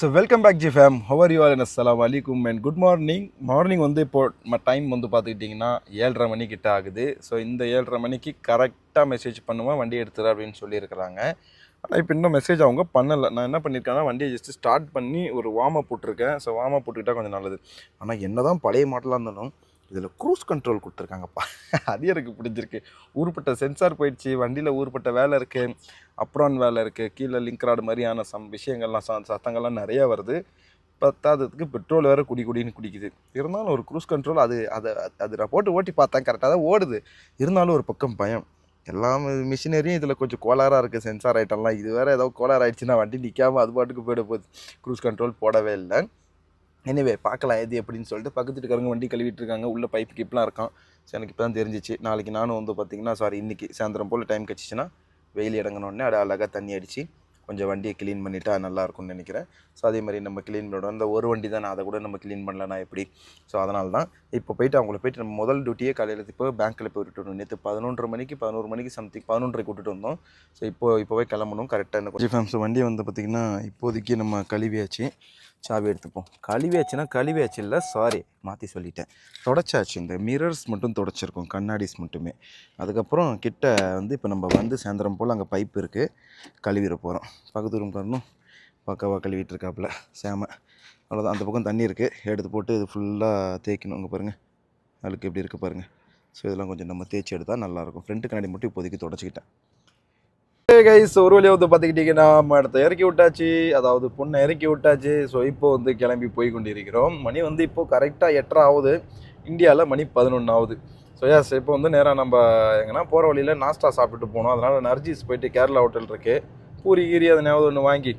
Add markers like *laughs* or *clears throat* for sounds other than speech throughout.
So welcome back G fam how you are and அஸ்லாம் அலிகும் and good morning morning வந்து இப்போ time வந்து பார்த்துக்கிட்டிங்கன்னா ஏழரை மணிக்கிட்ட ஆகுது. ஸோ இந்த ஏழரை மணிக்கு கரெக்டாக மெசேஜ் பண்ணுவேன் வண்டி எடுத்துரு அப்படின்னு சொல்லியிருக்கிறாங்க. ஆனால் இப்போ இன்னும் மெசேஜ் அவங்க பண்ணலை. நான் என்ன பண்ணியிருக்கேன்னா வண்டியை ஜஸ்ட்டு ஸ்டார்ட் பண்ணி ஒரு வார்ம் அப் போட்டிருக்கேன். ஸோ வார்ம் போட்டுக்கிட்டால் கொஞ்சம் நல்லது. ஆனால் என்ன தான் பழைய மாடலாக இருந்தாலும் இதில் க்ரூஸ் கண்ட்ரோல் கொடுத்துருக்காங்கப்பா. அது எனக்கு பிடிச்சிருக்கு ஊர்பட்ட சென்சார் போயிடுச்சு வண்டியில் ஊர்பட்ட வேலை இருக்குது அப்ரான் வேலை இருக்குது கீழே லிங்க் ராடு மாதிரியான சம் விஷயங்கள்லாம் சத்தங்கள்லாம் நிறையா வருது. பத்தாததுக்கு பெட்ரோல் வேறு குடி குடின்னு குடிக்குது. இருந்தாலும் ஒரு க்ரூஸ் கண்ட்ரோல் அது அதை அது நான் போட்டு ஓட்டி பார்த்தேன் கரெக்டாக தான் ஓடுது. இருந்தாலும் ஒரு பக்கம் பயம். எல்லா மிஷினரியும் இதில் கொஞ்சம் கோளாராக இருக்குது சென்சார் ஐட்டம்லாம் இது வேறு ஏதோ கோளாறு ஆயிடுச்சுன்னா வண்டி நிற்காமல் அது பாட்டுக்கு போயிட போகுது. க்ரூஸ் கண்ட்ரோல் போடவே இல்லை. எனிவே பார்க்கலாம் எது எப்படின்னு சொல்லிட்டு பக்கத்து வீட்டுக்காரங்க வண்டி கழுவிட்டு இருக்காங்க உள்ள பைப் கிப்லாம் இருக்கான் ஸோ எனக்கு இப்போ தான் தெரிஞ்சிச்சு. நாளைக்கு நானும் வந்து பார்த்தீங்கன்னா சாரி இன்றைக்கி சாயந்தரம் போல் டைம் கிடச்சிச்சின்னா வெயில் இறங்கினோடனே அது அழகாக தண்ணி அடித்து கொஞ்சம் வண்டியை க்ளீன் பண்ணிட்டா நல்லாயிருக்கும்னு நினைக்கிறேன். ஸோ அதே மாதிரி நம்ம க்ளீன் பண்ணணும் அந்த ஒரு வண்டி தான் அதை கூட நம்ம க்ளீன் பண்ணலனா எப்படி? ஸோ அதனால தான் இப்போ போயிட்டு அவங்கள போயிட்டு நம்ம முதல் டியூட்டியே காலையில் இப்போ பேங்க்கில் போய் விட்டுட்டு வந்தோம். நேற்று பதினொன்றரை மணிக்கு பதினோரு மணிக்கு சம்திங் பதினொன்றரைக்கு விட்டுட்டு வந்தோம். ஸோ இப்போ இப்போவே கிளம்பணும். கரெக்டாக என்ன கொஞ்சம் ஃபேம்ஸ் வண்டி வந்து பார்த்திங்கன்னா இப்போதைக்கு நம்ம கழுவியாச்சு. சாவி எடுத்துப்போம். கழுவியாச்சுன்னா கழுவியாச்சு இல்லை சாரி மாற்றி சொல்லிட்டேன். தொடச்சாச்சு இந்த மிரர்ஸ் மட்டும் தொடச்சிருக்கோம் கண்ணாடிஸ் மட்டுமே. அதுக்கப்புறம் கிட்ட வந்து இப்போ நம்ம வந்து சாயந்தரம் போல் அங்கே பைப் இருக்குது கழுவிட போகிறோம் பக்கத்து ரூம் காரணும் பக்காவாக கழுவிட்டு இருக்காப்புல சேம. அவ்வளோதான் அந்த பக்கம் தண்ணி இருக்குது எடுத்து போட்டு இது ஃபுல்லாக தேய்க்கணும் அங்கே பாருங்கள் அழுக்கு எப்படி இருக்குது பாருங்கள் ஸோ இதெல்லாம் கொஞ்சம் நம்ம தேய்ச்சி எடுத்தால் நல்லாயிருக்கும் ஃப்ரெண்டு கண்ணாடி மட்டும் இப்போதைக்கு தொடச்சிக்கிட்டேன். கைஸ் ஒரு வழியாக வந்து பார்த்துக்கிட்டிங்கன்னா நம்ம இடத்த இறக்கி விட்டாச்சு. அதாவது பொண்ணை இறக்கி விட்டாச்சு. ஸோ இப்போ வந்து கிளம்பி போய் கொண்டிருக்கிறோம் மணி வந்து இப்போ கரெக்டாக எட்டரை ஆகுது இந்தியாவில் மணி பதினொன்று ஆகுது ஸோ எஸ் இப்போ வந்து நேராக நம்ம எங்கன்னா போகிற வழியில் நாஸ்டா சாப்பிட்டுட்டு போனோம். அதனால் நர்ஜிஸ் போயிட்டு கேரளா ஹோட்டல் இருக்குது பூரி கீரி அதை ஞாபகம் ஒன்று வாங்கி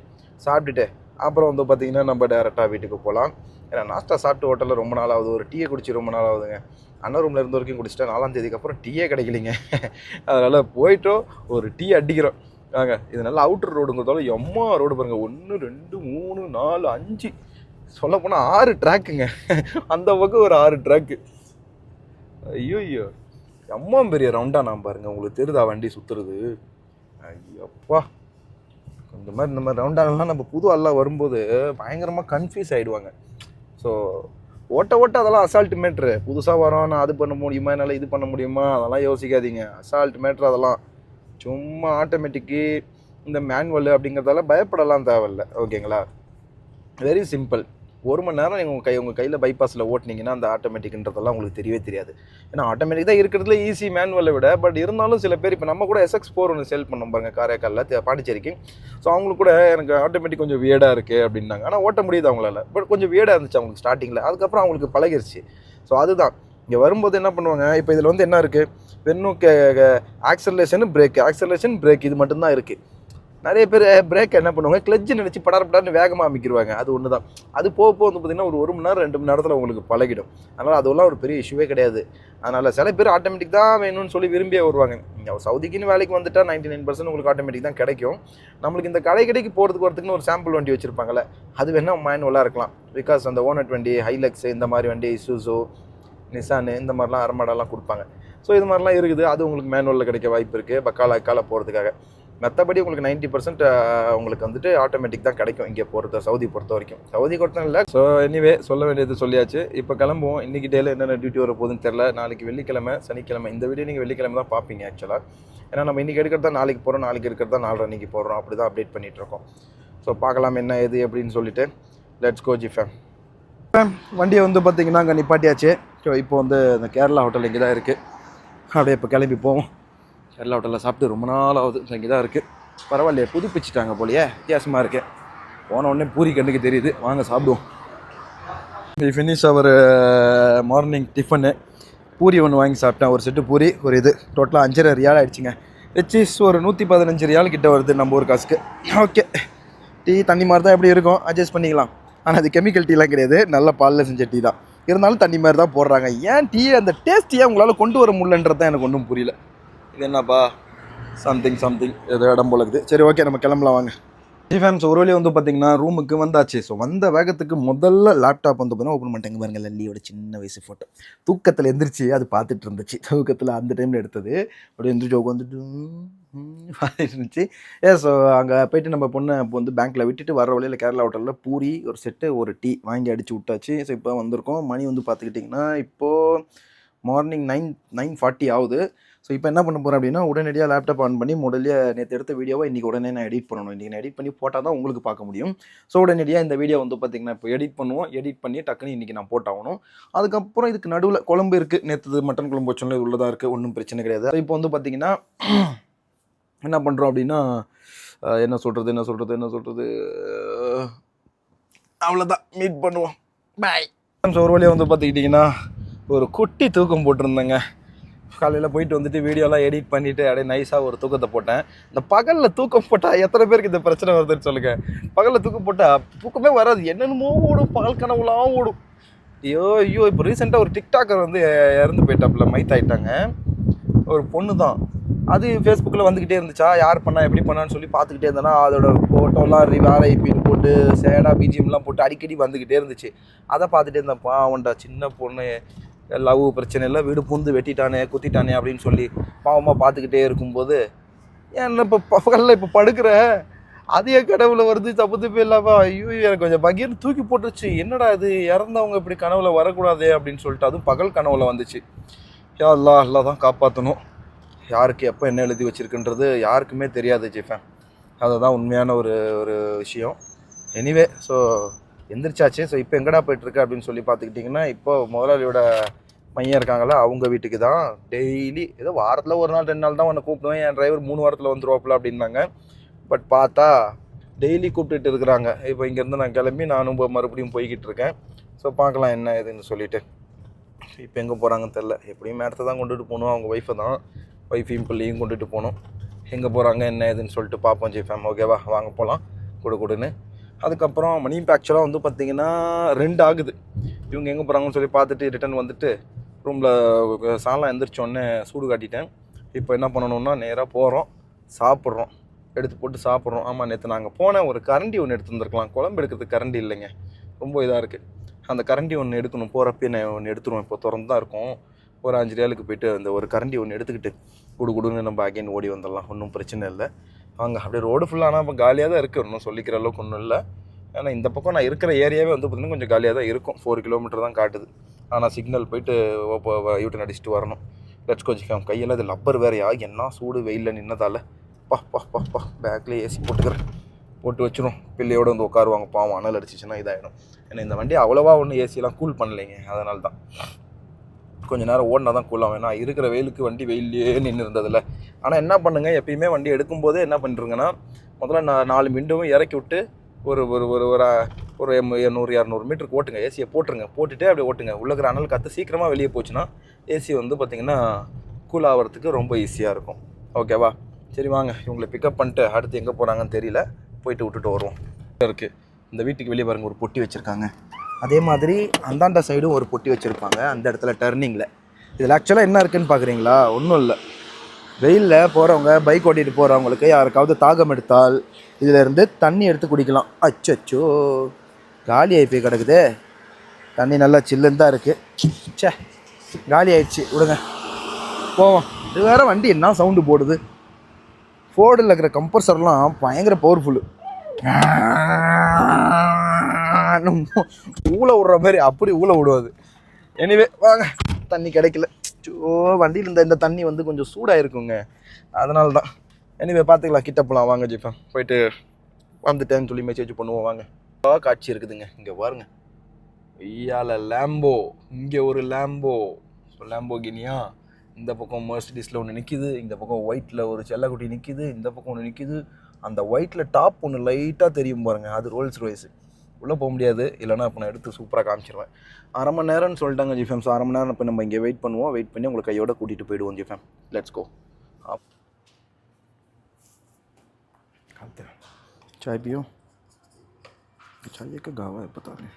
சாப்பிட்டுட்டு அப்புறம் வந்து பார்த்திங்கன்னா நம்ம டேரெக்டாக வீட்டுக்கு போகலாம் ஏன்னா நாஸ்டா சாப்பிட்டு ஹோட்டலில் ரொம்ப நாள் ஆகுது ஒரு டீயை குடிச்சு ரொம்ப நாள் ஆகுதுங்க அண்ணன் ரூமில் இருந்த வரைக்கும் குடிச்சிட்டேன். நாலாம் தேதிக்கு அப்புறம் டீயே கிடைக்கலிங்க. அதனால் போயிட்டோம். ஒரு டீ அடிக்கிறோம். வாங்க இது நல்லா அவுட்டர் ரோடுங்கிறதால எம்மா ரோடு பாருங்கள் ஒன்று ரெண்டு மூணு நாலு அஞ்சு. சொல்ல போனால் ஆறு ட்ராக்குங்க அந்த பக்கம் ஒரு ஆறு ட்ராக்கு ஐயோ ஐயோ எம்மா பெரிய ரவுண்டாக நான் பாருங்கள் உங்களுக்கு தெரியுதா வண்டி சுற்றுறது ஐயப்பா. இந்த மாதிரி இந்த மாதிரி ரவுண்டானலாம் நம்ம புது ஆள்லாம் வரும்போது பயங்கரமாக கன்ஃபியூஸ் ஆகிடுவாங்க ஸோ ஓட்ட ஓட்ட அதெல்லாம் அசால்ட் மேட்ரு புதுசாக வரோம் நான் அது பண்ண முடியுமா? என்னால் இது பண்ண முடியுமா? அதெல்லாம் யோசிக்காதீங்க. அசால்ட் மேட்ரு அதெல்லாம் சும்மா ஆட்டோமேட்டிக்கு இந்த மேனுவல் அப்படிங்கிறதால பயப்படலாம் தேவையில்ல. ஓகேங்களா வெரி சிம்பிள் ஒரு மணி நேரம் நீங்கள் உங்கள் கை உங்கள் கையில் பைபாஸில் ஓட்டினீங்கன்னா அந்த ஆட்டோமேட்டிக்ன்றதெல்லாம் உங்களுக்கு தெரியவே தெரியாது. ஏன்னா ஆட்டோமேட்டிக் தான் இருக்கிறதுல ஈஸி மேனுவலை விட பட் இருந்தாலும் சில பேர் இப்போ நம்ம கூட எஸ்எக்ஸ் ஃபோர் ஒன்று சேல் பண்ணோம் பாருங்க காரைக்காலில் பாண்டிச்சேரிக்கு. ஸோ அவங்களுக்கு கூட எனக்கு ஆட்டோமேட்டிக் கொஞ்சம் வியடாக இருக்குது அப்படின்னாங்க. ஆனால் ஓட்ட முடியுது அவங்களால. பட் கொஞ்சம் வியடாக இருந்துச்சு அவங்களுக்கு ஸ்டார்டிங்கில் அதுக்கப்புறம் அவங்களுக்கு பழகிருச்சு. ஸோ அதுதான். இங்கே வரும்போது என்ன பண்ணுவாங்க இப்போ இதில் வந்து என்ன இருக்குது வெறும் ஆக்சலேஷன் பிரேக் ஆக்சலேஷன் பிரேக் இது மட்டும்தான் இருக்குது நிறைய பேர் பிரேக் என்ன பண்ணுவாங்க? கிளச்சு நினச்சி படார் படார்னு வேகமாக அமைக்கிடுவாங்க அது ஒன்று தான் அது போக போக வந்து பார்த்திங்கன்னா ஒரு ஒரு மணி நேரம் ரெண்டு மணி நேரத்தில் உங்களுக்கு பழகிடும். அதனால் அதெல்லாம் ஒரு பெரிய இஷ்யூவே கிடையாது. அதனால் சில பேர் ஆட்டோமேட்டிக் தான் வேணும்னு சொல்லி விரும்பியே வருவாங்க. நீங்கள் சவுதிக்குன்னு வேலைக்கு வந்துட்டால் நைன்டி நைன் பர்சன்ட் உங்களுக்கு ஆட்டோமேட்டிக் தான் கிடைக்கும். நம்மளுக்கு இந்த கடை கடைக்கு போகிறதுக்கு வரதுக்குன்னு ஒரு சாம்பிள் வண்டி வச்சுருப்பாங்கல்ல அது வேணால் மேனுவலாக இருக்கலாம். பிகாஸ் அந்த ஓனட் வண்டி ஹைலக்ஸ் இந்த மாதிரி வண்டி இசூசோ நிசானு இந்த மாதிரிலாம் அரமாடெல்லாம் கொடுப்பாங்க. ஸோ இது மாதிரிலாம் இருக்குது. அது உங்களுக்கு மேனுவலில் கிடைக்க வாய்ப்பு இருக்குது பக்கால அக்கால போகிறதுக்காக மற்றபடி உங்களுக்கு நைன்ட்டி பர்சன்ட் உங்களுக்கு வந்துட்டு ஆட்டோமேட்டிக் தான் கிடைக்கும் இங்கே பொறுத்த சவுதி பொறுத்த வரைக்கும். சவுதி பொறுத்த இல்லை. ஸோ எனிவே சொல்ல வேண்டியது சொல்லியாச்சு. இப்போ கிளம்புவோம். இன்றைக்கி டேல என்னென்ன டியூட்டி வர போகுதுன்னு தெரில நாளைக்கு வெள்ளிக்கிழமை சனிக்கிழமை இந்த வீடியோ நீங்கள் வெள்ளிக்கிழமை தான் பார்ப்பீங்க ஆக்சுவலாக ஏன்னா நம்ம இன்றைக்கி எடுக்கிறதா நாளைக்கு போகிறோம் நாளைக்கு இருக்கிறதா நாலரை அன்றைக்கி போகிறோம் அப்படி தான் அப்டேட் பண்ணிகிட்டு இருக்கோம். ஸோ பார்க்கலாம் என்ன ஏது அப்படின்னு சொல்லிட்டு. லெட்ஸ் கோ ஜிஃபேம் வண்டியை வந்து பார்த்தீங்கன்னா அங்கே நிப்பாட்டியாச்சு. ஸோ இப்போ வந்து இந்த கேரளா ஹோட்டல் இங்கே தான் இருக்குது அப்படியே இப்போ கிளம்பி போவோம். கேரளா ஹோட்டலில் சாப்பிட்டு ரொம்ப நாள் ஆகுது இங்கே தான் இருக்குது பரவாயில்லையே புதுப்பிச்சிட்டாங்க போலியே வித்தியாசமாக இருக்குது போன உடனே பூரி கண்ணுக்கு தெரியுது. வாங்க சாப்பிடுவோம். We finish our morning tiffin puri ஒன்று வாங்கி சாப்பிட்டேன். ஒரு செட்டு பூரி ஒரு இது. டோட்டலாக அஞ்சரை ரியால் ஆகிடுச்சிங்க வச்சிஸ் ஒரு நூற்றி பதினஞ்சு ரியால் கிட்ட வருது நம்ம ஒரு காசுக்கு. ஓகே டீ தண்ணி மாதிரி தான் எப்படி இருக்கும்? அட்ஜஸ்ட் பண்ணிக்கலாம். ஆனால் அது கெமிக்கல் டீலாம் கிடையாது. நல்ல பாலில் செஞ்ச டீ தான். இருந்தாலும் தண்ணி மாதிரி தான் போடுறாங்க. ஏன் டீ அந்த டேஸ்ட் ஏன் உங்களால் கொண்டு வர முடியலன்றது தான் எனக்கு ஒன்றும் புரியல. இது என்னப்பா? சம்திங் சம்திங் ஏதோ இடம் போல இருக்குது. சரி ஓகே நம்ம கிளம்பலாம் வாங்க. ஃபேம்ஸ் ஒரு வழியாக வந்து பார்த்தீங்கன்னா ரூமுக்கு வந்தாச்சு. ஸோ வந்த வேகத்துக்கு முதல்ல லேப்டாப் வந்து பார்த்தீங்கன்னா ஓப்பன் பண்ணிட்டாங்க பாருங்க லல்லியோட சின்ன வயசு ஃபோட்டோ தூக்கத்தில் எந்திரிச்சு அது பார்த்துட்டு இருந்துச்சு. தூக்கத்தில் அந்த டைமில் எடுத்தது. அப்படியே எந்திரிச்சு உட்காந்துட்டு இருந்துச்சு. ஏ ஸோ அங்கே போயிட்டு நம்ம பொண்ணை இப்போ வந்து பேங்க்கில் விட்டுட்டு வர வழியில் கேரளா ஹோட்டலில் பூரி ஒரு செட்டு ஒரு டீ வாங்கி அடித்து விட்டாச்சு. ஸோ இப்போ வந்திருக்கோம். மணி வந்து பார்த்துக்கிட்டிங்கன்னா இப்போது மார்னிங் நைன் நைன் ஃபார்ட்டி ஆகுது. ஸோ இப்போ என்ன பண்ண போகிறேன் அப்படின்னா உடனடியாக லேப்டாப் ஆன் பண்ணி முதல்ல நேற்று எடுத்த வீடியோவை இன்றைக்கி உடனே நான் எடிட் பண்ணணும். இன்றைக்கி நான் எடிட் பண்ணி போட்டால் தான் உங்களுக்கு பார்க்க முடியும். ஸோ உடனடியாக இந்த வீடியோ வந்து பார்த்திங்கன்னா இப்போ எடிட் பண்ணுவோம். எடிட் பண்ணி டக்குன்னு இன்றைக்கி நான் போட்டாகணும். அதுக்கப்புறம் இதுக்கு நடுவில் குழம்பு இருக்குது நேற்று மட்டன் குழம்பு வச்சோம்ல இது உள்ளதாக இருக்குது ஒன்றும் பிரச்சனை கிடையாது. இப்போ வந்து பார்த்திங்கன்னா என்ன பண்ணுறோம் அப்படின்னா என்ன சொல்கிறது என்ன சொல்கிறது என்ன சொல்கிறது அவ்வளோதான் மீட் பண்ணுவோம். பாய் ஸோ ஒரு வழியாக வந்து பார்த்துக்கிட்டிங்கன்னா ஒரு குட்டி தூக்கம் போட்டிருந்தேங்க. காலையில் போயிட்டு வந்துட்டு வீடியோலாம் எடிட் பண்ணிவிட்டு அப்படியே நைஸாக ஒரு தூக்கத்தை போட்டேன். இந்த பகலில் தூக்கம் போட்டால் எத்தனை பேருக்கு இந்த பிரச்சனை வருதுன்னு சொல்லுங்கள் பகலில் தூக்கம் போட்டால் தூக்கமே வராது. என்னென்னமோ ஓடும் பகல் கனவுலாம் ஓடும். ஐயோ ஐயோ இப்போ ரீசெண்டாக ஒரு டிக்டாக்கர் வந்து இறந்து போயிட்டாப்புல மைத் ஆகிட்டாங்க ஒரு பொண்ணு தான் அது ஃபேஸ்புக்கில் வந்துக்கிட்டே இருந்துச்சா யார் பண்ணா எப்படி பண்ணான்னு சொல்லி பார்த்துக்கிட்டே இருந்தேன்னா அதோட ஃபோட்டோலாம் வேற போட்டு சேடா பிஜிஎம்லாம் போட்டு அடிக்கடி வந்துக்கிட்டே இருந்துச்சு. அதை பார்த்துட்டே இருந்தேன் பாவம்டா சின்ன பொண்ணு. லவ் பிரச்சனை இல்லை வீடு பூந்து வெட்டிட்டானே குத்திட்டானே அப்படின்னு சொல்லி பாவமாக பார்த்துக்கிட்டே இருக்கும்போது ஏன் இப்போ பகலில் இப்போ படுக்கிற அதே கடவுள வருது தப்பு தப்பு இல்லாம ஐயோ எனக்கு கொஞ்சம் பகீர்னு தூக்கி போட்டுருச்சு. என்னடா இது இறந்தவங்க இப்படி கனவுல வரக்கூடாதே அப்படின்னு சொல்லிட்டு அதுவும் பகல் கனவுல வந்துச்சு. யா அல்லா அல்லா தான் காப்பாற்றணும் யாருக்கு எப்போ என்ன எழுதி வச்சிருக்குன்றது யாருக்குமே தெரியாது ஜிஃபேன் அதுதான் உண்மையான ஒரு ஒரு விஷயம். Anyway so எந்திரிச்சாச்சு. ஸோ இப்போ எங்கடா போயிட்டுருக்கு அப்படின்னு சொல்லி பார்த்துக்கிட்டிங்கன்னா இப்போ முதலாளியோட பையன் இருக்காங்களா அவங்க வீட்டுக்கு தான் டெய்லி ஏதோ வாரத்தில் ஒரு நாள் ரெண்டு நாள் தான் உன்னை கூப்பிடுவேன். என் டிரைவர் மூணு வாரத்தில் வந்துருவாப்புல அப்படின்னாங்க. பட் பார்த்தா டெய்லி கூப்பிட்டுட்டு இருக்கிறாங்க. இப்போ இங்கேருந்து நான் கிளம்பி நானும் இப்போ மறுபடியும் போய்கிட்டு இருக்கேன். ஸோ பார்க்கலாம் என்ன ஏதுன்னு சொல்லிட்டு. இப்போ எங்கே போகிறாங்கன்னு தெரில எப்படியும் மேடத்தை தான் கொண்டுட்டு போகணும். அவங்க ஒய்ஃபை தான். ஒய்ஃபையும் பிள்ளையும் கொண்டுட்டு போகணும். எங்கே போகிறாங்க என்ன ஏதுன்னு சொல்லிட்டு பார்ப்போம் ஜெய்ஃபேம் ஓகேவா வாங்க போகலாம் கொடு கொடுன்னு. அதுக்கப்புறம் மணி ஆக்சுவலாக வந்து பார்த்திங்கன்னா ரெண்டு ஆகுது. இவங்க எங்கே போகிறாங்கன்னு சொல்லி பார்த்துட்டு ரிட்டர்ன் வந்துட்டு ரூமில் சாலாம் எந்திரிச்சோடனே சூடு காட்டிட்டேன். இப்போ என்ன பண்ணணும்னா நேராக போகிறோம் சாப்பிட்றோம். எடுத்து போட்டு சாப்பிட்றோம். ஆமாம் நேற்று நாங்கள் போனேன் ஒரு கரண்டி ஒன்று எடுத்து வந்திருக்கலாம். குழம்பு எடுக்கிறதுக்கு கரண்டி இல்லைங்க. ரொம்ப இதாக இருக்குது அந்த கரண்டி ஒன்று எடுக்கணும். போகிறப்பே நான் ஒன்று எடுத்துருவோம் இப்போ திறந்து தான் இருக்கும். ஒரு அஞ்சு ரேலுக்கு போயிட்டு அந்த ஒரு கரண்டி ஒன்று எடுத்துக்கிட்டு குடு குடுன்னு நம்ம அகைன் ஓடி வந்துடலாம். ஒன்றும் பிரச்சனை இல்லை. அங்கே அப்படியே ரோடு ஃபுல்லாக ஆனால் இப்போ காலியாக தான் இருக்குது ஒன்றும் சொல்லிக்கிற அளவுக்கு ஒன்றும் இல்லை. ஏன்னா இந்த பக்கம் நான் இருக்கிற ஏரியாவே வந்து பார்த்திங்கன்னா கொஞ்சம் காலியாக தான் இருக்கும். ஃபோர் கிலோமீட்டர் தான் காட்டுது. ஆனால் சிக்னல் போயிட்டு யூட்டன் அடிச்சுட்டு வரணும். லட்ச் கோச்சிக்காம கையெல்லாம் இது லப்பர் வேறையா? என்ன சூடு வெயிலில் நின்னதால. பா பா பா பா. பேக்லேயே ஏசி போட்டுக்கிறேன். போட்டு வச்சிரும். பிள்ளையோட வந்து உட்காருவாங்க. பாவம் அனல் அடிச்சிச்சுன்னா இதாகிடும் ஏன்னா இந்த வண்டி அவ்வளோவா ஒன்றும் ஏசியெலாம் கூல் பண்ணலைங்க. அதனால தான் கொஞ்ச நேரம் ஓடினா தான் கூலாம் வேணா இருக்கிற வெயிலுக்கு வண்டி வெயிலே நின்று இருந்ததில்ல ஆனால் என்ன பண்ணுங்கள் எப்பயுமே வண்டி எடுக்கும்போதே என்ன பண்ணிருங்கன்னா முதல்ல நான் நாலு விண்டோவும் இறக்கி விட்டு ஒரு ஒரு ஒரு ஒரு ஒரு இரநூறு நூறு இரநூறு மீட்டருக்கு ஓட்டுங்க. ஏசியை போட்டுருங்க. போட்டுட்டு அப்படியே ஓட்டுங்க. உள்ளக்கிற அனல் காற்று சீக்கிரமாக வெளியே போச்சுன்னா ஏசி வந்து பார்த்திங்கன்னா கூல் ஆகிறதுக்கு ரொம்ப ஈஸியாக இருக்கும். ஓகேவா சரி வாங்க. இவங்களை பிக்கப் பண்ணிட்டு அடுத்து எங்கே போகிறாங்கன்னு தெரியல. போயிட்டு விட்டுட்டு வருவோம். இருக்குது இந்த வீட்டுக்கு வெளியே பாருங்கள் ஒரு பொட்டி வச்சுருக்காங்க. அதே மாதிரி அந்தாண்ட சைடும் ஒரு பொட்டி வச்சுருப்பாங்க. அந்த இடத்துல டர்னிங்கில் இதில் ஆக்சுவலாக என்ன இருக்குதுன்னு பார்க்குறீங்களா? ஒன்றும் இல்லை. வெயிலில் போகிறவங்க பைக் ஓட்டிகிட்டு போகிறவங்களுக்கு யாருக்காவது தாகம் எடுத்தால் இதில் இருந்து தண்ணி எடுத்து குடிக்கலாம். அச்சோ காலி ஆகி போய் கிடக்குதே. தண்ணி நல்லா சில்லுன்னு தான் இருக்குது ச்சே காலி ஆயிடுச்சு. விடுங்க. போவோம். இது வேறு வண்டி என்ன சவுண்டு போடுது? ஃபோர்டில் இருக்கிற கம்ப்ரஸர்லாம் பயங்கர பவர்ஃபுல்லு ஊழ விடுற மாதிரி அப்படி ஊழ விடுவாது. எனிவே வாங்க. தண்ணி கிடைக்கல. ஓ வண்டியில் இருந்த இந்த தண்ணி வந்து கொஞ்சம் சூடாக இருக்குங்க அதனால தான். எனிவே பார்த்துக்கலாம் கிட்ட போகலாம் வாங்க ஜிப்பா போயிட்டு வந்துட்டேன்னு சொல்லி மெசேஜ் பண்ணுவோம். வாங்க. காட்சி இருக்குதுங்க. இங்கே பாருங்க. ஐயால லேம்போ இங்கே ஒரு லேம்போ ஸோ லேம்போ கினியா? இந்த பக்கம் மர்சிடிஸில் ஒன்று நிற்கிது இந்த பக்கம் ஒயிட்டில் ஒரு செல்லக்குட்டி நிற்கிது இந்த பக்கம் ஒன்று நிற்கிது அந்த ஒயிட்டில் டாப் ஒன்று லைட்டாக தெரியும் பாருங்கள் அது ரோல்ஸ் ரோய்ஸு உள்ளே போக முடியாது. இல்லைன்னா இப்போ நான் எடுத்து சூப்பராக காமிச்சிருவேன். அரை மணி நேரம்னு சொல்லிட்டாங்க ஜிஃபேம் ஸோ அரை மணி நேரம் இப்போ நம்ம இங்கே வெயிட் பண்ணுவோம். வெயிட் பண்ணி உங்களை கையோட கூட்டிகிட்டு போயிடுவோம் ஜிஃபேம் லெட்ஸ் கோ அப் चाय पियो चाहिए क्या गावा है पता नहीं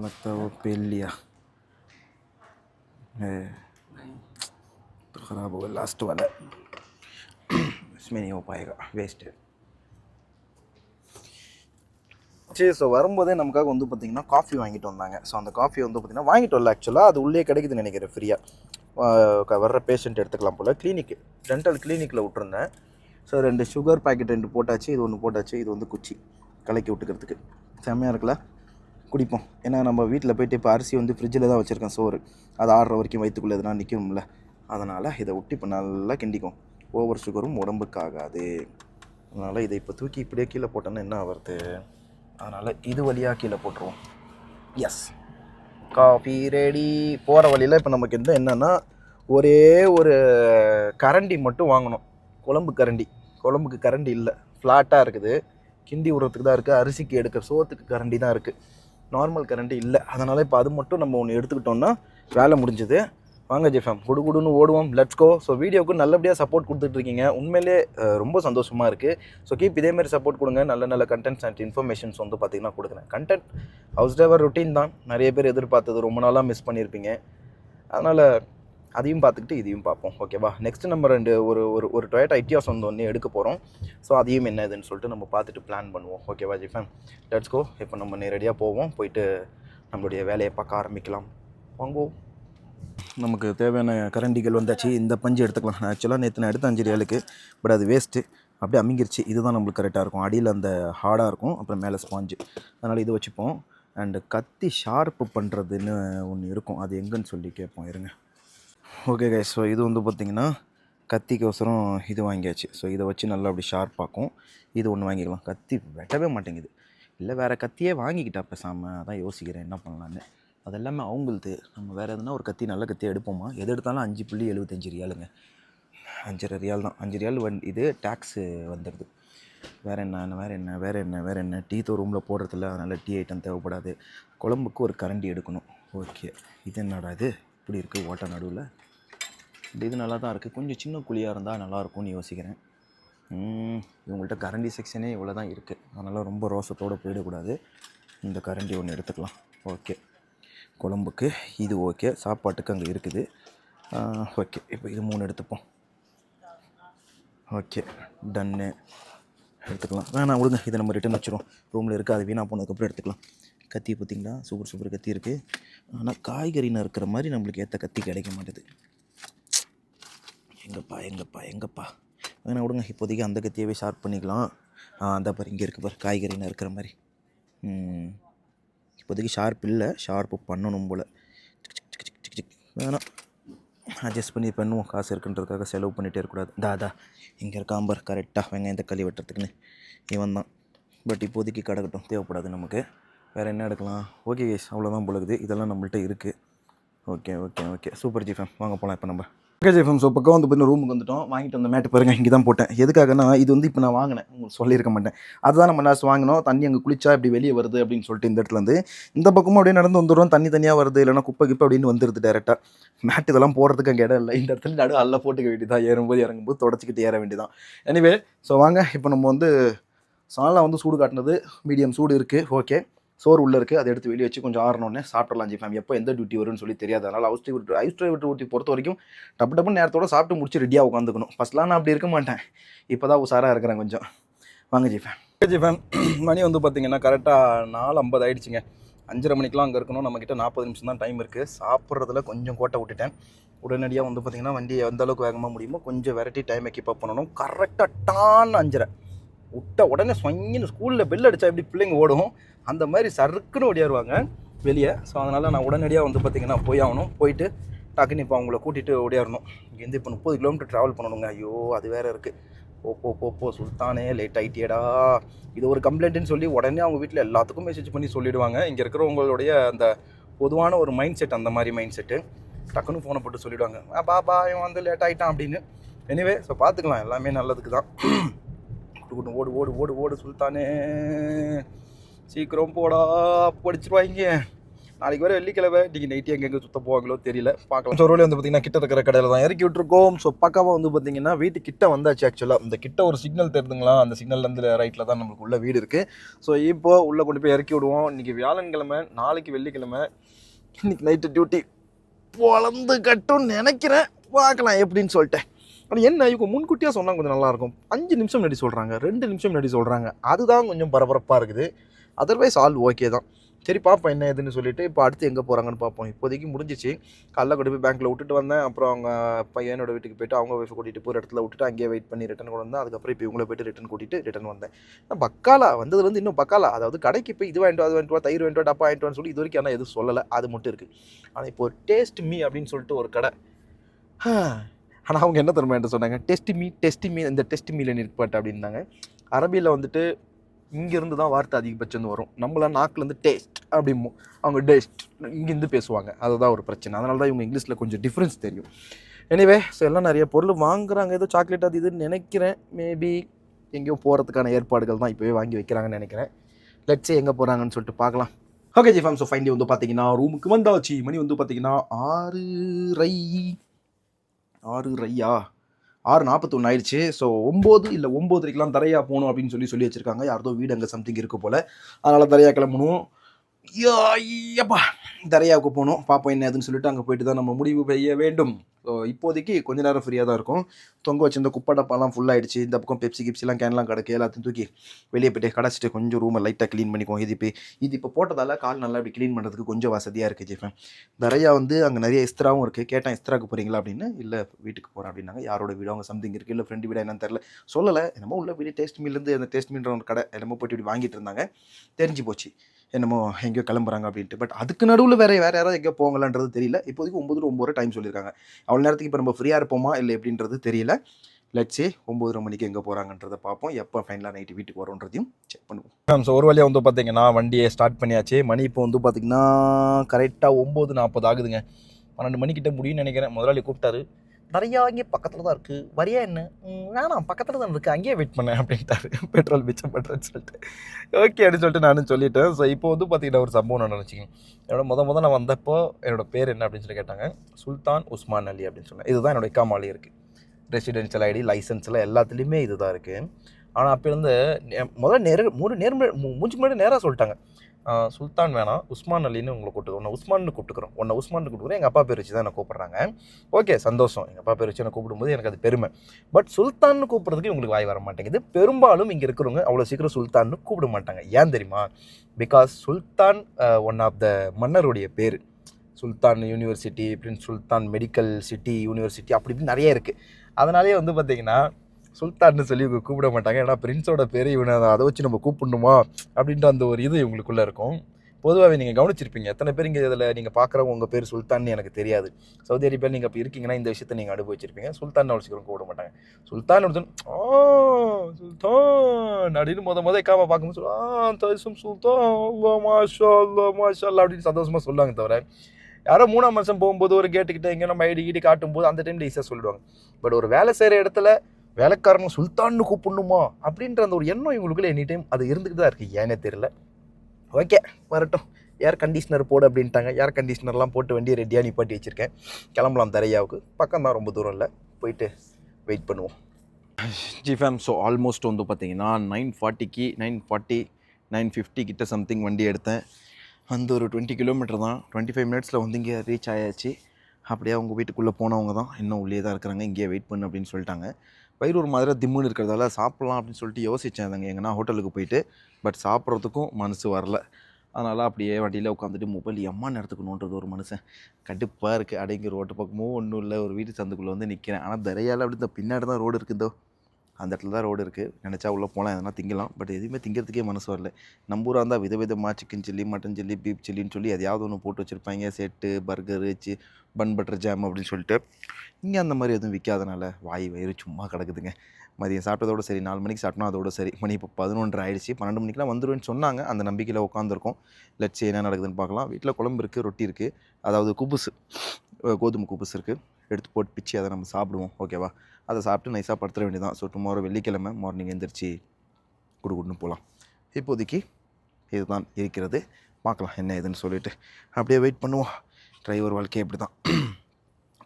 लगता है वो पी लिया है तो ख़राब हो गया लास्ट वाला इसमें नहीं हो पाएगा वेस्ट है சரி ஸோ வரும்போதே நமக்காக வந்து பார்த்தீங்கன்னா காஃபி வாங்கிட்டு வந்தாங்க ஸோ அந்த காஃபி வந்து பார்த்தீங்கன்னா வாங்கிட்டு வரல ஆக்சுவலாக அது உள்ளே கிடைக்குதுன்னு நினைக்கிறேன் ஃப்ரீயாக வர்ற பேஷண்ட் எடுத்துக்கலாம் போல். கிளினிக் டென்டல் கிளினிக்கில் விட்டுருந்தேன். ஸோ ரெண்டு சுகர் பாக்கெட் ரெண்டு போட்டாச்சு. இது ஒன்று போட்டாச்சு. இது வந்து குச்சி. கலக்கி விட்டுக்கிறதுக்கு. செம்மையாக இருக்குல்ல? குடிப்போம். ஏன்னா நம்ம வீட்டில் போயிட்டு இப்போ அரிசி வந்து ஃப்ரிட்ஜில் தான் வச்சுருக்கேன் சோறு. அது ஆடுற வரைக்கும் வயிற்றுக்குள்ளே எதுனா நிற்கும்ல அதனால் இதை விட்டு இப்போ நல்லா கிண்டிக்கும் ஓவர் சுகரும் உடம்புக்கு ஆகாது அதனால் இதை இப்போ தூக்கி இப்படியே கீழே போட்டோன்னா என்ன ஆகிறது அதனால் இது வழியாக கீழே போட்டுருவோம். Yes coffee ready. போகிற வழியில் இப்போ நமக்கு என்ன என்னென்னா ஒரே ஒரு கரண்டி மட்டும் வாங்கணும். குழம்பு கரண்டி. குழம்புக்கு கரண்டி இல்லை. ஃப்ளாட்டாக இருக்குது. கிண்டி விடுறதுக்கு தான் இருக்குது அரிசிக்கு எடுக்கிற சோத்துக்கு கரண்டி தான் இருக்குது நார்மல் கரண்டி இல்லை. அதனால் இப்போ அது மட்டும் நம்ம ஒன்று எடுத்துக்கிட்டோம்னா வேலை முடிஞ்சது. வாங்க ஜெஃபம் குடு குடுன்னு ஓடுவோம். லெட்ஸ் கோ ஸோ வீடியோவுக்கு நல்லபடியாக சப்போர்ட் கொடுத்துட்ருக்கீங்க உண்மையிலே ரொம்ப சந்தோஷமாக இருக்குது ஸோ கீப் இதேமாரி சப்போர்ட் கொடுங்க. நல்ல நல்ல கண்டென்ட்ஸ் அண்ட் இன்ஃபர்மேஷன்ஸ் வந்து பார்த்திங்கன்னா கொடுக்குறேன். கண்டென்ட் ஹவுஸ் டிரைவர் ருட்டீன் தான். நிறைய பேர் எதிர்பார்த்தது ரொம்ப நாளாக மிஸ் பண்ணியிருப்பீங்க அதனால் அதையும் பார்த்துக்கிட்டு இதையும் பார்ப்போம். ஓகேவா நெக்ஸ்ட் நம்ம ரெண்டு ஒரு ஒரு ஒரு டொயட்டா ஐட்டியாஸ் வந்து ஒன்று எடுக்க போகிறோம் ஸோ அதையும் என்ன இதுன்னு சொல்லிட்டு நம்ம பார்த்துட்டு பிளான் பண்ணுவோம். ஓகேவா ஜிஃபன் லெட்ஸ் கோ இப்போ நம்ம நேரடியாக போவோம். போயிட்டு நம்மளுடைய வேலையை பார்க்க ஆரம்பிக்கலாம். வாங்குவோம். நமக்கு தேவையான கரண்டிகள் வந்தாச்சு இந்த பஞ்சு எடுத்துக்கலாம். நான் ஆக்சுவலாக நேற்று நான் எடுத்த அஞ்சு ரியலுக்கு பட் அது வேஸ்ட்டு அப்படியே அமைங்கிருச்சு. இதுதான் நம்மளுக்கு கரெக்டாக இருக்கும். அடியில் அந்த ஹார்டாக இருக்கும் அப்புறம் மேலே ஸ்பாஞ்சு அதனால் இது வச்சுப்போம். அண்டு கத்தி ஷார்ப்பு பண்ணுறதுன்னு ஒன்று இருக்கும். அது எங்கன்னு சொல்லி கேட்போம். இருங்க. ஓகே கைஸ் ஸோ இது வந்து பார்த்திங்கன்னா கத்திக்கோசரம் இது வாங்கியாச்சு. ஸோ இதை வச்சு நல்லா அப்படி ஷார்ப்பாக்கும் இது ஒன்று வாங்கிக்கலாம். கத்தி வெட்டவே மாட்டேங்குது. இல்லை வேறு கத்தியே வாங்கிக்கிட்டா பேசாமல் அதான் யோசிக்கிறேன் என்ன பண்ணலான்னு அது எல்லாமே அவங்களுது நம்ம வேறு எதுனா ஒரு கத்தி நல்ல கத்தி எடுப்போமா? எது எடுத்தாலும் அஞ்சு புள்ளி எழுபத்தஞ்சு ரியாலுங்க. அஞ்சரை ரியால் தான். அஞ்சு ரியால் வந் இது டேக்ஸு வந்துடுது வேறு என்ன வேறு என்ன வேறு என்ன வேறு என்ன? டீ தோ ரூமில் போடுறதில்ல அதனால் டீ ஐட்டம் தேவைப்படாது. குழம்புக்கு ஒரு கரண்டி எடுக்கணும். ஓகே. இது என்னடா இது? இப்படி இருக்குது ஓட்ட நடுவில். இந்த இது நல்லா தான் இருக்குது கொஞ்சம் சின்ன குழியாக இருந்தால் நல்லாயிருக்கும்னு யோசிக்கிறேன். இவங்கள்ட்ட கரண்டி செக்ஷனே இவ்வளோ தான் இருக்குது அதனால் ரொம்ப ரோசத்தோடு போயிடக்கூடாது. இந்த கரண்டி ஒன்று எடுத்துக்கலாம். ஓகே. குழம்புக்கு இது ஓகே சாப்பாட்டுக்கு அங்கே இருக்குது. ஓகே இப்போ இது மூணு எடுத்துப்போம். ஓகே டன்னு எடுத்துக்கலாம். வேணாம் விடுங்க இதை நம்ம ரிட்டன் வச்சுருவோம். ரூமில் இருக்குது அது வீணாக போனதுக்கப்புறம் எடுத்துக்கலாம். கத்தி பார்த்தீங்களா? சூப்பர் சூப்பர் கத்தி இருக்குது ஆனால் காய்கறின்னு இருக்கிற மாதிரி நம்மளுக்கு ஏற்ற கத்தி கிடைக்க மாட்டேது. எங்கப்பா எங்கப்பா எங்கப்பா? வேணா விடுங்க இப்போதைக்கு அந்த கத்தியவே ஷார்ப் பண்ணிக்கலாம். அந்த பாரு இங்கே இருக்கு பாரு காய்கறின்னு இருக்கிற மாதிரி. ம். இப்போதைக்கு ஷார்ப் இல்லை. ஷார்ப்பு பண்ணணும் போல். வேணாம். அட்ஜஸ்ட் பண்ணி பண்ணுவோம். காசு இருக்குன்றதுக்காக செலவு பண்ணிகிட்டே இருக்கக்கூடாது. தாதா இங்கே இருக்காம்பார் கரெக்டாக வெங்காயம் தக்காளி வெட்டுறதுக்குன்னு. இவன் தான். பட் இப்போதைக்கு கிடக்கட்டும் தேவைப்படாது நமக்கு. வேறு என்ன எடுக்கலாம்? ஓகே கேஸ் அவ்வளோதான் போலக்குது இதெல்லாம் நம்மள்ட்ட இருக்குது okay okay okay super G fam வாங்க போகலாம் இப்போ நம்ம ஓகே ஜிஃபம் ஸோ பக்கம் வந்து பார்த்தீங்கன்னா ரூமுக்கு வந்துட்டோம். வாங்கிட்டு வந்த மேட்டு பாருங்க இங்கே தான் போட்டேன். எதுக்காகனா இது வந்து இப்போ நான் வாங்கினேன். உங்களுக்கு சொல்லியிருக்க மாட்டேன். அதுதான் நம்ம லாஸ்ட் வாங்கினோம். தண்ணி அங்கே குளிச்சா இப்படி வெளியே வருது அப்படின்னு சொல்லிட்டு இந்த இடத்துலருந்து இந்த பக்கமும் அப்படியே நடந்து வந்துடும் தண்ணி தனியாக வருது இல்லைனா குப்பை கிப்பை அப்படின்னு வந்துடுது டேரெக்டாக மேட் இதெல்லாம் போடுறதுக்கு அங்கே இடம் இல்லை. இந்த இடத்துல நடு அல்ல போட்டுக்க வேண்டியதான் ஏறும்போது இறங்கும்போது தொடச்சிக்கிட்டு ஏற வேண்டியதான் எனிவே ஸோ வாங்க. இப்போ நம்ம வந்து சாலா வந்து சூடு காட்டினது. மீடியம் சூடு இருக்குது ஓகே சோறு உள்ளே இருக்குது அதை எடுத்து வெளியே வச்சு கொஞ்சம் ஆறணுன்னே சாப்பிடலாம் ஜி ஃபேம் எப்போ எந்த டியூட்டி வரும்னு சொல்லி தெரியாது. அதனால் house driver house driver duty பொறுத்த வரைக்கும் டப்பு டப்புன்னு நேரத்தோட சாப்பிட்டு முடிச்சு ரெடியாக உட்காந்துக்கணும். ஃபஸ்ட்லாம் நான் அப்படி இருக்க மாட்டேன். இப்போ தான் உஷாராக இருக்கிறேன் கொஞ்சம். வாங்க ஜி ஃபேம் ஜி ஃபேம் *clears throat* மணி வந்து பார்த்தீங்கன்னா கரெக்டாக நாலு ஐம்பது ஆயிடுச்சுங்க. அஞ்சரை மணிக்கெலாம் அங்கே இருக்கணும். நம்மக்கிட்ட நாற்பது நிமிஷம் தான் டைம் இருக்குது சாப்பிட்றதுல கொஞ்சம் கோட்டை விட்டுட்டேன். உடனடியாக வந்து பார்த்திங்கன்னா வண்டி எந்த அளவுக்கு வேகமாக முடியுமோ கொஞ்சம் வெரைட்டி டைமை கீப் அப் பண்ணணும். கரெக்டாக டான் அஞ்சரை. விட்ட உடனே சொங்கின்னு ஸ்கூலில் பெல் அடித்தா எப்படி பிள்ளைங்க ஓடும்? அந்த மாதிரி சறுக்குன்னு ஓடியாருவாங்க வெளியே. ஸோ அதனால் நான் உடனடியாக வந்து பார்த்திங்கன்னா போய் ஆகணும். போயிட்டு டக்குன்னு இப்போ அவங்கள கூட்டிகிட்டு ஓடியாரணும் இங்கேருந்து இப்போ முப்பது கிலோமீட்டர் ட்ராவல் பண்ணணுங்க. ஐயோ அது வேறு இருக்குது ஓ போ போ போ சுல்தானே லேட் ஆகிட்டியடா இது ஒரு கம்ப்ளைண்ட்டுன்னு சொல்லி உடனே அவங்க வீட்டில் எல்லாத்துக்கும் மெசேஜ் பண்ணி சொல்லிவிடுவாங்க இங்கே இருக்கிறவங்களுடைய அந்த பொதுவான ஒரு மைண்ட் செட் அந்த மாதிரி மைண்ட் செட்டு டக்குன்னு ஃபோனை போட்டு சொல்லிவிடுவாங்க பாப்பா இவன் வந்து லேட் ஆகிட்டான் அப்படின்னு. எனிவே ஸோ பார்த்துக்கலாம் எல்லாமே நல்லதுக்கு தான் போட்டுக்கணும். ஓடு ஓடு ஓடு ஓடு சுல்தானே. சீக்கிரம் போடா. படிச்சிருவாங்க. நாளைக்கு வர வெள்ளிக்கிழமை. இன்றைக்கி நைட்டு எங்கெங்கே சுத்த போவாங்களோ தெரியல. பார்க்கலாம். ஸோ வந்து பார்த்தீங்கன்னா கிட்ட இருக்கிற கடையில் தான் இறக்கி விட்டுருக்கோம். ஸோ பக்காவாக வந்து பார்த்தீங்கன்னா வீட்டு கிட்ட வந்தாச்சு ஆக்சுவலாக இந்த கிட்ட ஒரு சிக்னல் தெரிந்துங்களா அந்த சிக்னல்லேருந்து ரைட்டில் தான் நம்மளுக்கு உள்ள வீடு இருக்குது ஸோ இப்போ உள்ளே கொண்டு போய் இறக்கி விடுவோம். இன்றைக்கி வியாழன்கிழமை நாளைக்கு வெள்ளிக்கிழமை. இன்னைக்கு நைட்டு டியூட்டி பொழந்து கட்டும்னு நினைக்கிறேன். பார்க்கலாம் எப்படின்னு சொல்லிட்டேன் ஆனால் என்ன இவங்க முன்கூட்டியாக சொன்னால் கொஞ்சம் நல்லாயிருக்கும். அஞ்சு நிமிஷம் முன்னாடி சொல்கிறாங்க ரெண்டு நிமிஷம் முன்னாடி சொல்கிறாங்க அதுதான் கொஞ்சம் பரபரப்பாக இருக்குது. அதர்வைஸ் ஆல் ஓகே தான். சரி பார்ப்போம் என்ன ஏதுன்னு சொல்லிட்டு இப்போ அடுத்து எங்கே போகிறாங்கன்னு பார்ப்போம் இப்போதைக்கு முடிஞ்சிச்சு. காலைல கொண்டு போய் பேங்க்கில் விட்டுட்டு வந்தேன். அப்புறம் அவங்க பையனோட வீட்டுக்கு போயிட்டு அவங்க ஒய்ஃபை கூட்டிகிட்டு போய் இடத்துல விட்டுட்டு அங்கேயே வெயிட் பண்ணி ரிட்டன் கொண்டு வந்தேன். அதுக்கப்புறம் இப்போ இவங்கள போயிட்டு ரிட்டன் கூட்டிகிட்டு ரிட்டன் வந்தேன். பக்காலா வந்தது வந்து இன்னும் பக்காலா அதாவது கடைக்கு போய் இது வாங்கிட்டு அது வாங்கிட்டு வா, தயிர் வாங்கிட்டு டப்பா வாங்கிட்டு சொல்லி இது வரைக்கும் ஆனால் எதுவும் சொல்லலை. அது மட்டும் இருக்குது ஆனால் இப்போ டேஸ்ட் மீ அப்படின்னு சொல்லிட்டு ஒரு கடை. ஆனால் அவங்க என்ன தருமா என்று சொன்னாங்க? டெஸ்ட் மீ டெஸ்ட் மீ இந்த டெஸ்ட் மீல நிற்பாட்டு அப்படின்னாங்க. அரபியில் வந்துட்டு இங்கேருந்து தான் வார்த்தை அதிகபட்சம் வரும். நம்மளாம் நாக்குலேருந்து டேஸ்ட் அப்படிமோ அவங்க டேஸ்ட் இங்கேருந்து பேசுவாங்க. அதுதான் ஒரு பிரச்சனை. அதனால தான் இவங்க இங்கிலீஷில் கொஞ்சம் டிஃப்ரென்ஸ் தெரியும். எனிவே ஸோ எல்லாம் நிறைய பொருள் வாங்குறாங்க. ஏதோ சாக்லேட் அது இதுன்னு நினைக்கிறேன். மேபி எங்கேயோ போகிறதுக்கான ஏற்பாடுகள் தான் இப்போவே வாங்கி வைக்கிறாங்கன்னு நினைக்கிறேன். லெட்ஸே எங்கே போகிறாங்கன்னு சொல்லிட்டு பார்க்கலாம். Okay G fam so finally வந்து பார்த்தீங்கன்னா ரூமுக்கு வந்தாச்சு. மணி வந்து பார்த்தீங்கன்னா ஆறு ரை ஆறு ரையா ஆறு நாற்பத்தொன்று ஆயிடுச்சு. ஸோ ஒம்பது இல்லை ஒம்போதரைக்கெலாம் தரையா போகணும் அப்படின்னு சொல்லி சொல்லி வச்சுருக்காங்க. யாரதோ வீடு அங்கே சம்திங் இருக்கு போல். அதனால் தரையா கிளம்பணும். ஐயா, ஐயப்பா. தரையாவுக்கு போகணும். பாப்போம் என்ன ஏதுன்னு சொல்லிட்டு அங்கே போயிட்டு தான் நம்ம முடிவு செய்ய வேண்டும். ஸோ இப்போதைக்கு கொஞ்ச நேரம் ஃப்ரீயாக தான் இருக்கும். தொங்க வச்சிருந்த குப்பை டப்பாலாம் ஃபுல் ஆகிடுச்சு இந்த பக்கம் பெப்சி கிப்சிலாம் கேன்லாம் கிடக்கு. எல்லாத்தையும் தூக்கி வெளியே போயிட்டு கடைச்சிட்டு கொஞ்சம் ரூமை லைட்டாக க்ளீன் பண்ணிக்குவோம். இது இப்போ இது இப்போ போட்டதால கால் நல்லா இப்படி க்ளீன் பண்ணுறதுக்கு கொஞ்சம் வசதியாக இருக்குது ஜிஃபன் நிறையா வந்து அங்கே நிறைய இஸ்திராவும் இருக்குது கேட்டால் இஸ்திராக்கு போகிறீங்களா அப்படின்னு. இல்லை வீட்டுக்கு போகிறேன் அப்படின்னாங்க. யாரோட வீடு அவங்க சம்திங் இருக்குது இல்லை ஃப்ரெண்டு வீடு என்னன்னு தெரில சொல்லலை. என்னமோ உள்ள வீடு டேஸ்ட் மீல்லேருந்து அந்த டேஸ்ட் மீன்ற ஒரு கடை என்னமோ போய்ட்டு இப்படி வாங்கிட்டு இருந்தாங்க. தெரிஞ்சு போச்சு. என்னமோ எங்கேயோ கிளம்புறாங்க அப்படின்ட்டு. பட் அதுக்கு நடுவில் வேறு வேறு யாராவது எங்கேயோ போங்களான்றது தெரியல. இப்போதைக்கு ஒம்பது to ஒம்பது டைம் சொல்லியிருக்காங்க. அவ்வளோ நேரத்துக்கு இப்போ நம்ம ஃப்ரீயாக இருப்போமா? இல்லை எப்படின்றது தெரியல. லட்சே ஒம்பதரை மணிக்கு எங்கே போகிறாங்கன்றதை பார்ப்போம். எப்போ ஃபைனலாக நைட்டு வீட்டுக்கு வரோன்றதையும் செக் பண்ணுவோம். ஸோ ஒரு வழியாக வந்து பார்த்தீங்கன்னா வண்டியை ஸ்டார்ட் பண்ணியாச்சு. மணி இப்போ வந்து பார்த்தீங்கன்னா கரெக்டாக ஒம்பது நாற்பது ஆகுதுங்க. பன்னெண்டு மணிக்கிட்ட முடியும்னு நினைக்கிறேன். முதலாளி கூப்பிட்டாரு. நிறையா இங்கே பக்கத்தில் தான் இருக்குது வரியா என்ன? வேணாம் பக்கத்தில் தான் இருக்குது அங்கேயே வெயிட் பண்ணேன் அப்படின்ட்டாரு. *laughs* பெட்ரோல் மிச்சம் பண்ணுறேன்னு சொல்லிட்டு. ஓகே அப்படின்னு சொல்லிட்டு நானும் சொல்லிட்டேன். ஸோ இப்போ வந்து பார்த்தீங்கன்னா ஒரு சம்பவம் நான் நினச்சிக்கேன் என்னோட முத முத நான் வந்தப்போ என்னோட பேர் என்ன அப்படின்னு சொல்லி கேட்டாங்க. சுல்தான் உஸ்மான் அலி அப்படின்னு சொன்னேன். இதுதான் என்னோட இக்காமாலி இருக்குது ரெசிடென்ஷியல் ஐடி லைசன்ஸில் எல்லாத்துலேயுமே இதுதான் இருக்குது ஆனால் அப்போ இருந்து முதல்ல நேர மூணு நேர் மூஞ்சி முன்னாடி நேராக சொல்லிட்டாங்க. சுல்தான் வேணாம். உஸ்மான் அலின்னு உங்களை கூப்பிட்டு உன்னை உஸ்மான்னு கூப்பிட்டுக்கிறோம். உன்னை உஸ்மான்னு கூப்பிட்டுக்கிறோம் எங்கள் அப்பா பேர் வச்சு தான் என்ன கூப்பிட்றாங்க. ஓகே சந்தோஷம். எங்கள் அப்பா பேர் வச்சு என்ன கூப்பிடும்போது எனக்கு அது பெருமை. பட் சுல்தான்னு கூப்பிட்றதுக்கு உங்களுக்கு வாய் வர மாட்டேங்குது. பெரும்பாலும் இங்கே இருக்கிறவங்க அவ்வளோ சீக்கிரம் சுல்தான்னு கூப்பிட மாட்டாங்க. ஏன் தெரியுமா? Because Sultan one of the மன்னருடைய பேர். Sultan University Prince Sultan Medical City University அப்படி இப்படி நிறைய இருக்குது அதனாலேயே வந்து பார்த்திங்கன்னா சுல்தான்னு சொல்லி இவங்க கூப்பிட மாட்டாங்க. ஏன்னா பிரின்ஸோட பேர் இவனை அதை வச்சு நம்ம கூப்பிடணுமா? அப்படின்ற அந்த ஒரு இது இவங்களுக்குள்ளே இருக்கும். பொதுவாகவே நீங்கள் கவனிச்சிருப்பீங்க. எத்தனை பேர் இங்கே இதில் நீங்கள் பார்க்குறவங்க உங்கள் பேர் சுல்தான்னு எனக்கு தெரியாது. சவுதி அரேபியாவில் நீங்கள் அப்போ இருக்கீங்கன்னா இந்த விஷயத்தை நீங்கள் அனுபவிச்சிருப்பீங்க. சுல்தான் அவ்வளோ சீக்கிரம் கூப்பிட மாட்டாங்க சுல்தான் ஒருத்தன் ஆ சுல்தான்! அப்படின்னு முத முத காம பார்க்கும்போது சொல்லுவோம் சுல்தான்! மாஷா அல்லா மாஷா அல்லா அப்படின்னு சந்தோஷமாக சொல்லுவாங்க தவிர யாரோ மூணாம் மாதம் போகும்போது ஒரு கேட்டுக்கிட்ட எங்கே நம்ம ஐடி கீடி காட்டும்போது அந்த டைமில் ஈஸியாக சொல்லிடுவாங்க. பட் ஒரு வேலை செய்கிற இடத்துல வேலைக்காரங்க சுல்தான்னு கூப்பிடணுமா? அப்படின்ற அந்த ஒரு எண்ணம் இவங்களுக்குள்ள எனி டைம் அது இருந்துக்கிட்டு தான் இருக்குது ஏனே தெரியல. ஓகே வரட்டும். ஏர் கண்டிஷனர் போடு அப்படின்ட்டாங்க. ஏர் கண்டிஷனர்லாம் போட்டு வண்டியை ரெடியாக நிப்பாட்டி வச்சுருக்கேன். கிளம்பலாம் தரையாவுக்கு. பக்கம் தான் ரொம்ப தூரம் இல்லை. போயிட்டு வெயிட் பண்ணுவோம். ஜி ஃபேம் ஸோ ஆல்மோஸ்ட் வந்து பார்த்தீங்கன்னா நைன் ஃபார்ட்டிக்கு நைன் ஃபார்ட்டி நைன் ஃபிஃப்டி கிட்ட சம்திங் வண்டி எடுத்தேன். அந்த ஒரு டுவெண்ட்டி கிலோமீட்டர் தான். டுவெண்ட்டி ஃபைவ் மினிட்ஸில் வந்து இங்கே ரீச் ஆயாச்சு. அப்படியே அவங்க வீட்டுக்குள்ளே போனவங்க தான். இன்னும் உள்ளே தான் இருக்கிறாங்க. இங்கேயே வெயிட் பண்ணு அப்படின்னு சொல்லிட்டாங்க. வயிறு ஒரு மாதிரி திம்முன்னு இருக்கிறதால சாப்பிட்லாம் அப்படின்னு சொல்லிட்டு யோசித்தேன் அங்கே எங்கன்னா ஹோட்டலுக்கு போயிட்டு. பட் சாப்பிட்றதுக்கும் மனசு வரல. அதனால் அப்படியே வண்டியில் உட்காந்துட்டு மொபைல் எம்மா நடத்துக்கணுன்றது ஒரு மனுஷன் கடுப்பாக இருக்குது அடங்கி ரோட்டு பக்கமும் ஒன்றும் இல்லை. ஒரு வீட்டு சந்துக்குள்ளே வந்து நிற்கிறேன் ஆனால் தரையால் அப்படி இந்த பின்னாடி தான் ரோடு இருக்குதோ. அந்த இடத்துல தான் ரோடு இருக்குது நினச்சா உள்ளே போகலாம் எதனா திங்கலாம். பட் எதுவுமே திங்கிறதுக்கே மனசு வரல. நம்ம ஊராக இருந்தால் விதவிதமாக chicken chilli mutton chilli beef சில்லின்னு சொல்லி எதையாவது ஒன்று போட்டு வச்சுருப்பாங்க. செட்டு பர்கரு சி பன் பட்டர் ஜாம் அப்படின்னு சொல்லிட்டு. இங்கே அந்த மாதிரி எதுவும் விற்காதனால வாய் வயிறு சும்மா கிடக்குதுங்க. மதியம் சாப்பிட்டதோட சரி நாலு மணிக்கு சாப்பிட்டோம் அதோட சரி. மணி இப்போ பதினொன்று ஆயிடுச்சு. பன்னெண்டு மணிக்கெலாம் வந்துடுவேன்னு சொன்னாங்க. அந்த நம்பிக்கையில் உட்காந்துருக்கோம் லட்சி என்ன நடக்குதுன்னு பார்க்கலாம். வீட்டில் குழம்பு இருக்குது ரொட்டி இருக்குது அதாவது குபுசு கோதுமை குபுசு இருக்குது எடுத்து போட்டு பிச்சு அதை நம்ம சாப்பிடுவோம். ஓகேவா அதை சாப்பிட்டு நைஸாக படுத்துற வேண்டியதான் ஸோ டுமாரோ வெள்ளிக்கிழமை மார்னிங் எழுந்திரிச்சு குடுகுடுன்னு போகலாம் இப்போதைக்கு இதுதான் இருக்கிறது. பார்க்கலாம் என்ன ஏதுன்னு சொல்லிட்டு. அப்படியே வெயிட் பண்ணுவோம். டிரைவர் வாழ்க்கை இப்படி தான்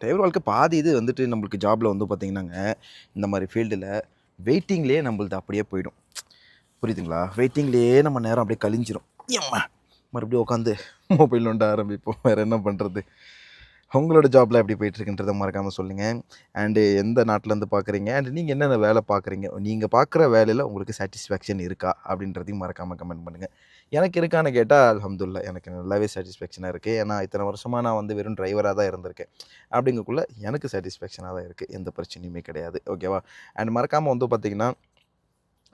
டிரைவர் வாழ்க்கை பாதி இது வந்துட்டு நம்மளுக்கு ஜாபில் வந்து பார்த்திங்கன்னாங்க இந்த மாதிரி ஃபீல்டில் வெயிட்டிங்லேயே நம்மளது அப்படியே போயிடும். புரியுதுங்களா? வெயிட்டிங்லேயே நம்ம நேரம் அப்படியே கழிஞ்சிரும். மறுபடியும் உட்காந்து மொபைல் நோண்ட ஆரம்பிப்போம். வேறு என்ன பண்ணுறது உங்களோட ஜாப்ல எப்படி போயிட்டுருக்குன்றதை மறக்காமல் சொல்லுங்கள் அண்டு எந்த நாட்டிலேருந்து பார்க்குறீங்க அண்ட் நீங்கள் என்னென்ன வேலை பார்க்குறீங்க நீங்கள் பார்க்குற வேலையில் உங்களுக்கு சாட்டிஸ்ஃபேக்ஷன் இருக்கா? அப்படின்றதையும் மறக்காமல் கமெண்ட் பண்ணுங்கள் எனக்கு இருக்கான்னு கேட்டால் அலமதுல்லா எனக்கு நல்லாவே சாட்டிஸ்ஃபேக்ஷனாக இருக்குது ஏன்னா இத்தனை வருஷமாக நான் வந்து வெறும் டிரைவராக தான் இருந்திருக்கேன். அப்படிங்கக்குள்ளே எனக்கு சாட்டிஸ்ஃபேக்ஷனாக தான் இருக்குது எந்த பிரச்சனையுமே கிடையாது. ஓகேவா அண்ட் மறக்காமல் வந்து பார்த்திங்கன்னா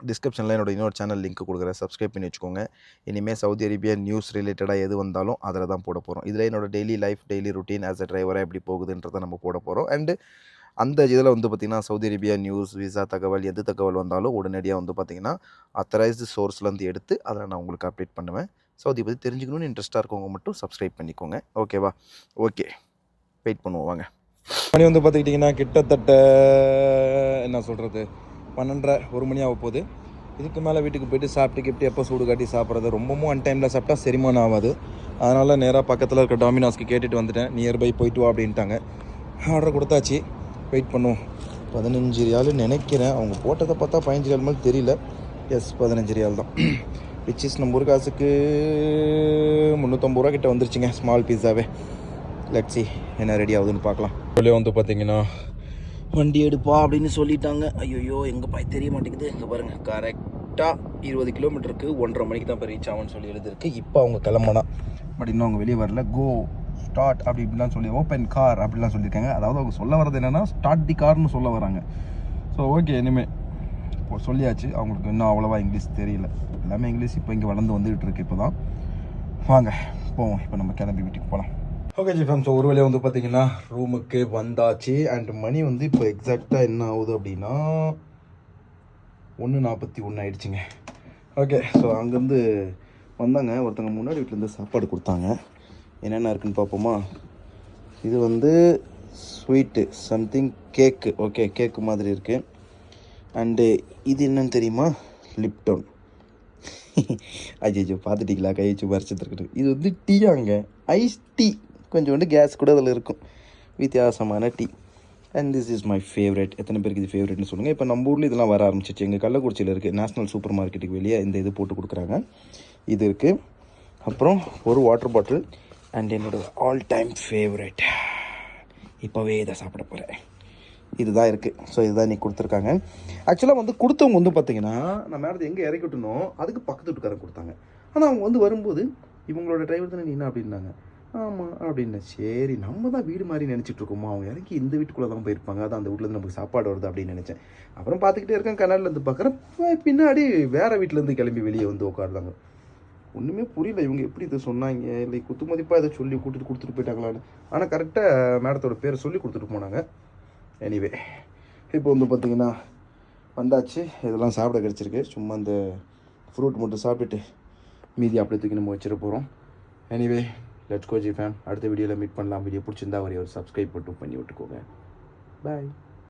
டிஸ்கிரிப்ஷனில் என்னோட இன்னொரு சேனல் லிங்க் கொடுக்குறேன். சப்ஸ்கிரைப் பண்ணி வச்சுக்கோங்க. இனிமேல் சவுதி அரேபியா நியூஸ் ரிலேட்டடாக எது வந்தாலும் அதில் தான் போட போகிறோம் இதில் என்னோட daily life daily routine as a டிரைவராக எப்படி போகுதுன்றதை நம்ம போட போகிறோம் அண்டு அந்த இதில் வந்து பார்த்திங்கன்னா சவுதி அரேபியா நியூஸ் விசா தகவல் எது தகவல் வந்தாலும் உடனடியாக வந்து பார்த்திங்கன்னா அத்தரைஸ்டு சோர்ஸ்லேருந்து எடுத்து அதில் நான் உங்களுக்கு அப்டேட் பண்ணுவேன். சவுதி பற்றி தெரிஞ்சுக்கணும்னு இன்ட்ரெஸ்ட்டாக இருக்கவங்க மட்டும் சப்ஸ்கிரைப் பண்ணிக்கோங்க. ஓகேவா ஓகே வெயிட் பண்ணுவோம். வாங்க. மணி வந்து பார்த்துக்கிட்டிங்கன்னா கிட்டத்தட்ட என்ன சொல்கிறது பன்னெண்டரை ஒரு மணி ஆக போகுது. இதுக்கு மேலே வீட்டுக்கு போயிட்டு சாப்பிட்டு கிப்ட்டு எப்போ சூடு காட்டி சாப்பிட்றது? ரொம்பவும் அன் டைமில் சாப்பிட்டா செரிமானம் ஆகாது. அதனால் நேராக பக்கத்தில் இருக்க டாமினாஸ்க்கு கேட்டுட்டு வந்துட்டேன். நியர்பை போயிட்டு வா அப்படின்ட்டாங்க. ஆர்டர் கொடுத்தாச்சு. வெயிட் பண்ணுவோம். பதினஞ்சு ரியால் நினைக்கிறேன். அவங்க போட்டதை பார்த்தா பதினஞ்சு ரியால் மாதிரி தெரியல. எஸ் பதினஞ்சு ரியால் தான். *clears throat* விச் இஸ் நம்ம ஊர் காசுக்கு முந்நூற்றம்பது ரூபா கிட்ட வந்துருச்சுங்க ஸ்மால் பீஸாவே லட்சி என்ன ரெடி ஆகுதுன்னு பார்க்கலாம். வந்து பார்த்தீங்கன்னா வண்டி எடுப்பா அப்படின்னு சொல்லிட்டாங்க. ஐயோ எங்கே பாய் தெரிய மாட்டேங்குது. இங்கே பாருங்கள் கரெக்டாக இருபது கிலோமீட்டருக்கு ஒன்றரை மணிக்கு தான் இப்போ ரீச் ஆகும்னு சொல்லி எழுதிருக்கு இப்போ அவங்க கிளம்பனா. பட் இன்னும் அவங்க வெளியே வரல. கோ ஸ்டார்ட் அப்படி இப்படிலாம் சொல்லி ஓப்பன் கார் அப்படிலாம் சொல்லியிருக்காங்க. அதாவது அவங்க சொல்ல வரது என்னென்னா ஸ்டார்ட் தி கார்னு சொல்ல வராங்க. ஸோ ஓகே இனிமேல் இப்போ சொல்லியாச்சு. அவங்களுக்கு இன்னும் அவ்வளோவா இங்கிலீஷ் தெரியல. எல்லாமே இங்கிலீஷ் இப்போ இங்கே வளர்ந்து வந்துகிட்டு இருக்கு இப்போ தான் வாங்க போவோம். இப்போ நம்ம கிளம்பி வீட்டுக்கு போகலாம் ஓகே ஜி ஃபேம் ஸோ ஒரு வழியாக வந்து பார்த்தீங்கன்னா ரூமுக்கு வந்தாச்சு. அண்ட் மணி வந்து இப்போ எக்ஸாக்டாக என்ன ஆகுது அப்படின்னா ஒன்று நாற்பத்தி ஒன்று ஆயிடுச்சுங்க. ஓகே ஸோ அங்கேருந்து வந்தாங்க. ஒருத்தவங்க முன்னாடி வீட்டிலேருந்து சாப்பாடு கொடுத்தாங்க. என்னென்ன இருக்குன்னு பார்ப்போமா இது வந்து sweet something cake okay cake மாதிரி இருக்குது அண்டு இது என்னன்னு தெரியுமா? லிப்டோன் *laughs* ஐயோ பார்த்துட்டிங்களா? கை வச்சு பறிச்சதுருக்கு இது வந்து டீயாங்க ஐஸ் டீ கொஞ்சோண்டு கேஸ் கூட அதில் இருக்கும். வித்தியாசமான tea and this is my favourite எத்தனை பேருக்கு இது ஃபேவரட்னு சொல்லுங்கள் இப்போ நம்ம ஊரில் இதெல்லாம் வர ஆரம்பிச்சிச்சு. எங்கள் கள்ளக்குறிச்சியில் இருக்குது நேஷ்னல் சூப்பர் மார்க்கெட்டுக்கு வெளியே இந்த இது போட்டு கொடுக்குறாங்க. இது இருக்குது அப்புறம் ஒரு வாட்டர் பாட்டில் அண்ட் என்னோட ஆல் டைம் ஃபேவரட் இப்போவே இதை சாப்பிட போகிறேன் இதுதான் இருக்குது ஸோ இதுதான் நீ கொடுத்துருக்காங்க. ஆக்சுவலாக வந்து கொடுத்தவங்க வந்து பார்த்தீங்கன்னா நம்ம மேடத்தை எங்கே இறக்கி அதுக்கு பக்கத்து வீட்டுக்காரங்க கொடுத்தாங்க. ஆனால் அவங்க வந்து வரும்போது இவங்களோட டிரைவர் தானே நீ என்ன அப்படின்னாங்க. ஆமாம் அப்படின்னா. சரி நம்ம தான் வீடு மாதிரி நினச்சிட்டு இருக்கோமா? அவங்க இறக்கி இந்த வீட்டுக்குள்ளே தான் போயிருப்பாங்க? அதான் அந்த வீட்டிலேருந்து நமக்கு சாப்பாடு வருது அப்படின்னு நினச்சேன். அப்புறம் பார்த்துக்கிட்டே இருக்கேன் கண்ணாடிலேருந்து பார்க்குறேன். பின்னாடி வேறு வீட்டிலேருந்து கிளம்பி வெளியே வந்து உட்காருந்தாங்க. ஒன்றுமே புரியல இவங்க எப்படி இதை சொன்னாங்க? இல்லை குத்து மதிப்பாக இதை சொல்லி கூட்டிட்டு கொடுத்துட்டு போயிட்டாங்களான்னு. ஆனால் கரெக்டாக மேடத்தோட பேரை சொல்லி கொடுத்துட்டு போனாங்க. எனிவே இப்போ வந்து பார்த்தீங்கன்னா வந்தாச்சு. இதெல்லாம் சாப்பிட கிடச்சிருக்கு. சும்மா அந்த ஃப்ரூட் மட்டும் சாப்பிட்டுட்டு மீதி அப்படியே தூக்கி நம்ம வச்சிட போகிறோம் எனிவே லெட்ஸ் கோஜி ஃபேம் அடுத்த வீடியோவில் மீட் பண்ணலாம். வீடியோ பிடிச்சிருந்தா ஒரே ஒரு சப்ஸ்கிரைப் மட்டும் பண்ணி விட்டுக்கோங்க. பாய்